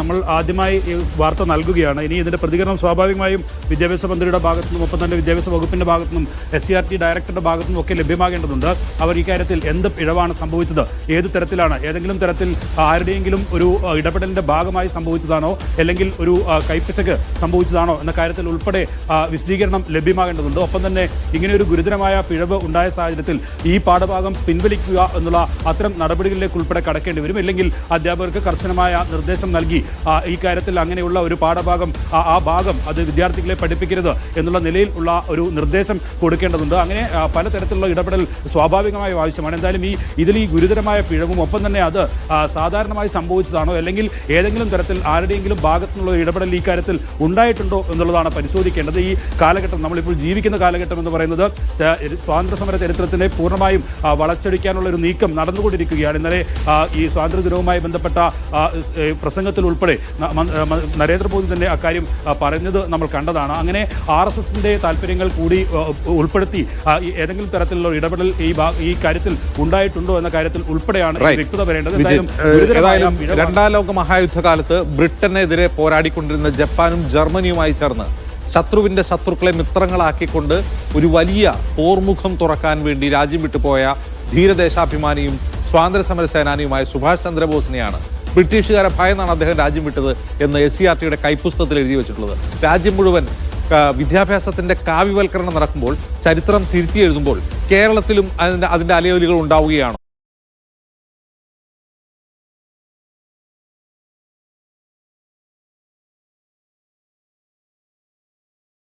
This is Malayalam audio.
നമ്മൾ ആദ്യമായി ഈ വാർത്ത നൽകുകയാണ്. ഇനി ഇതിന്റെ പ്രതികരണം സ്വാഭാവികമായും വിദ്യാഭ്യാസ മന്ത്രിയുടെ ഭാഗത്തു നിന്നും ഒപ്പം തന്നെ വിദ്യാഭ്യാസ വകുപ്പിന്റെ ഭാഗത്തു നിന്നും എസ് സി ആർ ടി ഡയറക്ടറുടെ ഭാഗത്തു നിന്നും ഒക്കെ ലഭ്യമാകേണ്ടതുണ്ട്. അവർ ഇക്കാര്യത്തിൽ എന്ത് പിഴവാണ് സംഭവിച്ചത്? ഏത് തരത്തിലാണ്? ഏതെങ്കിലും തരത്തിൽ ആരുടെയെങ്കിലും ഒരു ഇടപെടലിന്റെ ഭാഗമായി സംഭവിച്ചതാണോ? അല്ലെങ്കിൽ ഒരു കൈപ്പിശക്ക് സംഭവിച്ചതാണോ? എന്ന കാര്യത്തിൽ ഉൾപ്പെടെ വിശദീകരണം ലഭ്യമാകേണ്ടതുണ്ട്. ഒപ്പം തന്നെ ഇങ്ങനെ ഒരു ഗുരുതരമായ പിഴവ് ഉണ്ടായ സാഹചര്യത്തിൽ ഈ പാഠഭാഗം പിൻവലിക്കുക എന്നുള്ള അത്തരം നടപടികളിലേക്ക് ഉൾപ്പെടെ കടക്കേണ്ടി വരും. അല്ലെങ്കിൽ അധ്യാപകർക്ക് കർശനമായ നിർദ്ദേശം നൽകി ഈ കാര്യത്തിൽ അങ്ങനെയുള്ള ഒരു പാഠഭാഗം ആ- ഭാഗം അത് വിദ്യാർത്ഥികളെ പഠിപ്പിക്കരുത് എന്നുള്ള നിലയിൽ ഉള്ള ഒരു നിർദ്ദേശം കൊടുക്കേണ്ടതുണ്ട്. അങ്ങനെ പലതരത്തിലുള്ള ഇടപെടൽ സ്വാഭാവികമായും ആവശ്യമാണ്. എന്തായാലും ഈ ഇതിൽ ഈ ഗുരുതരമായ പിഴവും ഒപ്പം തന്നെ അത് സാധാരണമായി സംഭവിച്ചതാണോ? അല്ലെങ്കിൽ ഏതെങ്കിലും തരത്തിൽ ആരുടെയെങ്കിലും ഭാഗത്തു നിന്നുള്ള ഇടപെടൽ ഈ കാര്യത്തിൽ ഉണ്ടായിട്ടുണ്ടോ എന്നുള്ളതാണ് പരിശോധിക്കേണ്ടത്. ഈ കാലഘട്ടം നമ്മളിപ്പോൾ ജീവിക്കുന്ന കാലഘട്ടം എന്ന് പറയുന്നത് സ്വാതന്ത്ര്യ സമര ചരിത്രത്തിനെ പൂർണമായും വളച്ചൊടിക്കാനുള്ള ഒരു നീക്കം നടന്നുകൊണ്ടിരിക്കുകയാണ്. ഇന്നലെ ഈ സ്വാതന്ത്ര്യ ദിനവുമായി ബന്ധപ്പെട്ട പ്രസംഗത്തിൽ ഉൾപ്പെടെ നരേന്ദ്രമോദി തന്നെ അക്കാര്യം പറഞ്ഞത് നമ്മൾ കണ്ടതാണ്. അങ്ങനെ ആർ എസ് എസിന്റെ താല്പര്യങ്ങൾ കൂടി ഉൾപ്പെടുത്തി ഏതെങ്കിലും തരത്തിലുള്ള ഇടപെടൽ ഈ ഈ കാര്യത്തിൽ ഉണ്ടായിട്ടുണ്ടോ എന്ന കാര്യത്തിൽ ഉൾപ്പെടെയാണ്. വ്യക്തത വരേണ്ടത്. ഏതായാലും രണ്ടാം ലോക മഹായുദ്ധകാലത്ത് ബ്രിട്ടനെതിരെ പോരാടിക്കൊണ്ടിരുന്ന ജപ്പാനും ജർമ്മനിയുമായി ചേർന്ന് ശത്രുവിന്റെ ശത്രുക്കളെ മിത്രങ്ങളാക്കിക്കൊണ്ട് ഒരു വലിയ പോർമുഖം തുറക്കാൻ വേണ്ടി രാജ്യം വിട്ടുപോയ ധീരദേശാഭിമാനിയും സ്വാതന്ത്ര്യ സമര സേനാനിയുമായ സുഭാഷ് ചന്ദ്രബോസിനെയാണ് ബ്രിട്ടീഷുകാരെ ഭയന്നാണ് അദ്ദേഹം രാജ്യം വിട്ടത് എന്ന് എസ് സി ആർ ടിയുടെ കൈപ്പുസ്തകത്തിൽ എഴുതി വെച്ചിട്ടുള്ളത്. രാജ്യം മുഴുവൻ വിദ്യാഭ്യാസത്തിന്റെ കാവ്യവൽക്കരണം നടക്കുമ്പോൾ ചരിത്രം തിരുത്തി എഴുതുമ്പോൾ കേരളത്തിലും അതിന്റെ അതിന്റെ അലയൊലികൾ ഉണ്ടാവുകയാണോ.